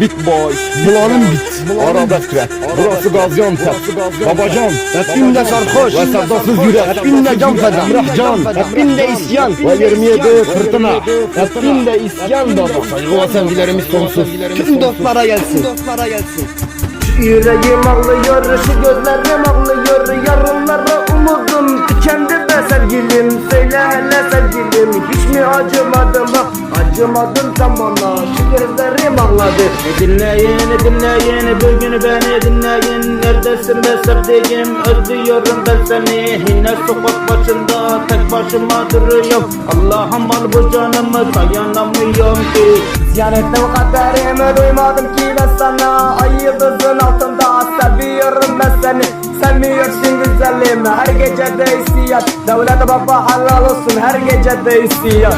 bit boy. Bulanım bit. Arada fret. Burası Gaziantep. Babacan. Hepinde sarhoş. Ve sevdasız yürek. Hepinde can feda. Emrahcan. Hepinde isyan. Ve 27 fırtına. Hepinde isyan baba. Saygı ve sevgilerimiz sonsuz. Tüm dostlara gelsin. Yüreğim ağlıyor, şu gözlerim ağlıyor Yarınlara umudum tükendi be sevgilim Söyle hele sevgilim, hiç mi acımadım bak Acımadım zamana, şu gözlerim ağladı Dinleyin dinleyin bugün beni dinleyin? Neredesin be sevdiğim? Özlüyorum ben seni. Yine sokak başında tek başıma duruyorum. Allah'ım al bu canımı dayanamıyorum ki. İsyan ettim kaderimi duymadım ki ben sana. Ay yıldızın altında seviyorum ben seni. Sevmiyorsun güzelim her gece de isyan Devlet baba halal olsun her gece de isyan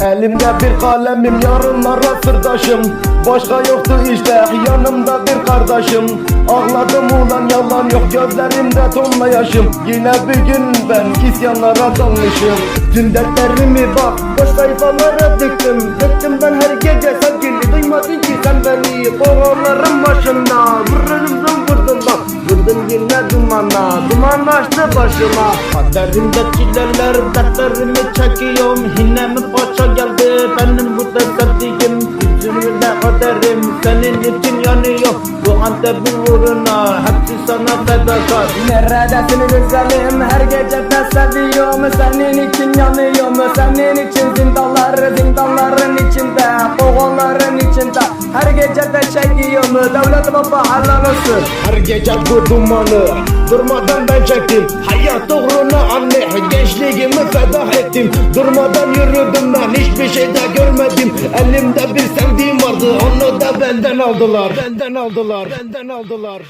Elimde bir kalemim yarınlara sırdaşım Başka yoktu işte yanımda bir kardeşim. Ağladım ulan yalan yok gözlerimde tonla yaşım. Yine bir gün ben isyanlara dalmışım. Tüm dertlerimi bak boş sayfalara döktüm Döktüm ben her gece sevgili duymadın ki sen beni. Kovaların başında vurdum dumana duman açtı başıma Kaderimde çileler dertlerimi çekiyorum. Yine mi başa geldi benim bu sevdiğim? Yüzümü de kaderim senin için yanıyor. Bu Antep'in uğruna hepsi sana fedakar. Neredesin güzelim? Her gece de seviyorum Senin için yanıyorum. Senin için zindanlar zindanların içinde. Kovaların içinde. Her gece de çekiyorum. Devlet baba helal olsun. Her gece bu dumanı Durmadan ben çektim. Hayat uğruna anne Gençliğimi feda ettim. Durmadan yürüdüm ben Hiçbir şey de görmedim. Elimde bir sevdiğim vardı Onu da benden aldılar. Benden aldılar Benden aldılar